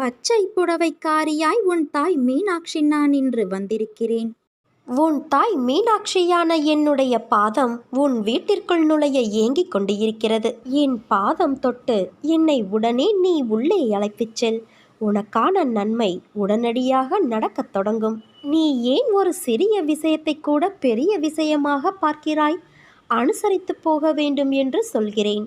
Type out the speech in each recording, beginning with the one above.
பச்சை புடவைக்காரியாய் உன் தாய் மீனாட்சி நான் இன்று வந்திருக்கிறேன். உன் தாய் மீனாட்சியான என்னுடைய பாதம் உன் வீட்டிற்குள் நுழைய ஏங்கிக் கொண்டு இருக்கிறது என் பாதம் தொட்டு என்னை உடனே நீ உள்ளே அழைத்துச் செல். உனக்கான நன்மை உடனடியாக நடக்கத் தொடங்கும். நீ ஏன் ஒரு சிறிய விஷயத்தை கூட பெரிய விஷயமாக பார்க்கிறாய்? அனுசரித்து போக வேண்டும் என்று சொல்கிறேன்.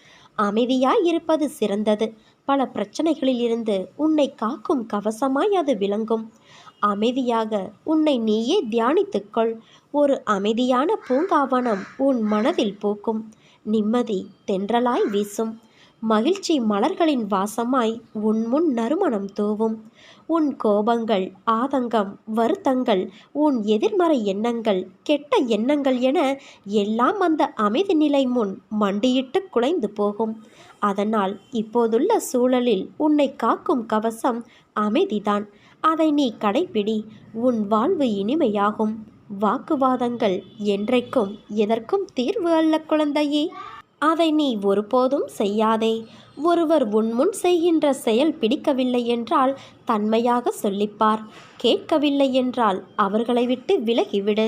அமைதியாய் இருப்பது சிறந்தது. பல பிரச்சனைகளிலிருந்து உன்னை காக்கும் கவசமாய் அது விளங்கும். அமைதியாக உன்னை நீயே தியானித்துக்கொள். ஒரு அமைதியான பூங்காவனம் உன் மனதில் பூக்கும். நிம்மதி தென்றலாய் வீசும். மகிழ்ச்சி மலர்களின் வாசமாய் உன் முன் நறுமணம் தூவும். உன் கோபங்கள் ஆதங்கம் வருத்தங்கள் உன் எதிர்மறை எண்ணங்கள் கெட்ட எண்ணங்கள் என எல்லாம் அந்த அமைதி நிலை முன் மண்டியிட்டு குலைந்து போகும். அதனால் இப்போதுள்ள சூழலில் உன்னை காக்கும் கவசம் அமைதிதான். அதை நீ கடைப்பிடி உன் வாழ்வு இனிமையாகும். வாக்குவாதங்கள் என்றைக்கும் எதற்கும் தீர்வு அல்ல குழந்தையே. அதை நீ ஒருபோதும் செய்யாதே. ஒருவர் உன்முன் செய்கின்ற செயல் பிடிக்கவில்லை என்றால் தன்மையாக சொல்லிப்பார். கேட்கவில்லை என்றால் அவர்களை விட்டு விலகிவிடு.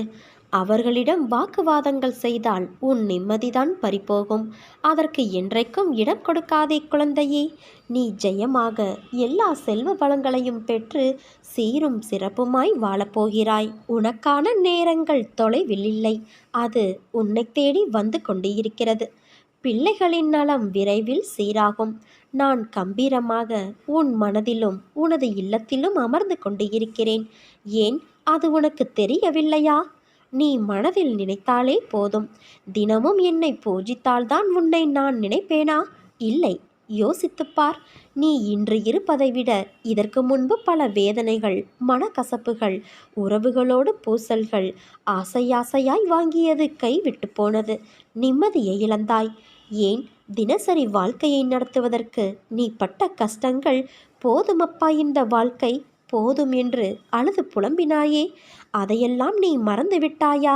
அவர்களிடம் வாக்குவாதங்கள் செய்தால் உன் நிம்மதிதான் பறிபோகும். அதற்கு என்றைக்கும் இடம் கொடுக்காதே குழந்தையே. நீ ஜெயமாக எல்லா செல்வ வளங்களையும் பெற்று சீரும் சிறப்புமாய் வாழப்போகிறாய். உனக்கான நேரங்கள் தொலைவில் இல்லை. அது உன்னை தேடி வந்து கொண்டிருக்கிறது. பிள்ளைகளின் நலம் விரைவில் சீராகும். நான் கம்பீரமாக உன் மனதிலும் உனது இல்லத்திலும் அமர்ந்து கொண்டு இருக்கிறேன். ஏன்? அது உனக்கு தெரியவில்லையா? நீ மனதில் நினைத்தாலே போதும். தினமும் என்னை பூஜித்தால்தான் உன்னை நான் நினைப்பேனா? இல்லை. யோசித்துப் பார் நீ இன்று இருப்பதை விட இதற்கு முன்பு பல வேதனைகள் மனக்கசப்புகள் உறவுகளோடு பூசல்கள் ஆசையாசையாய் வாங்கியது கைவிட்டு போனது. நிம்மதியை இழந்தாய். ஏன் தினசரி வாழ்க்கையை நடத்துவதற்கு நீ பட்ட கஷ்டங்கள் போதுமப்பா இந்த வாழ்க்கை? போதும் என்று அழுது புலம்பினாயே. அதையெல்லாம் நீ மறந்து விட்டாயா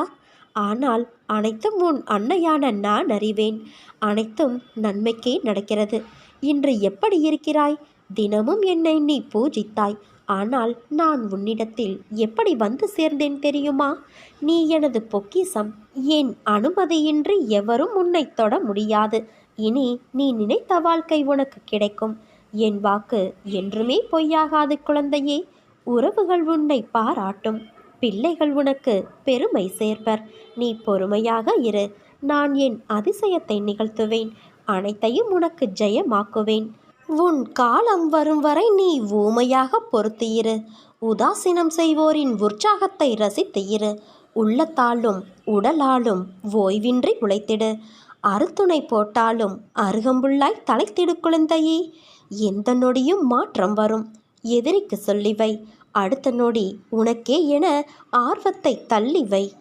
ஆனால் அனைத்தும் உன் அன்னையான நான் அறிவேன். அனைத்தும் நன்மைக்கே நடக்கிறது. இன்று எப்படி இருக்கிறாய்? தினமும் என்னை நீ பூஜித்தாய். ஆனால் நான் உன்னிடத்தில் எப்படி வந்து சேர்ந்தேன் தெரியுமா? நீ எனது பொக்கிசம் என் அனுமதியின்றி எவரும் உன்னை தொட முடியாது. இனி நீ நினைத்த வாழ்க்கை உனக்கு கிடைக்கும். என் வாக்கு என்றுமே பொய்யாகாது குழந்தையே. உறவுகள் உன்னை பாராட்டும். பிள்ளைகள் உனக்கு பெருமை சேர்ப்பர். நீ பொறுமையாக இரு. நான் என் அதிசயத்தை நிகழ்த்துவேன். அனைத்தையும் உனக்கு ஜெயமாக்குவேன். உன் காலம் வரும் வரை நீ ஊமையாக பொறுத்து இரு. உதாசீனம் செய்வோரின் உற்சாகத்தை ரசித்து இரு. உள்ளத்தாலும் உடலாலும் ஓய்வின்றி உழைத்திடு. அறுத்துணை போட்டாலும் அருகம்புள்ளாய் தலைத்திடு குழந்தையே. எந்த நொடியும் மாற்றம் வரும். எதிரிக்கு சொல்லிவை. அடுத்த நொடி உனக்கே என ஆர்வத்தை தள்ளி வை.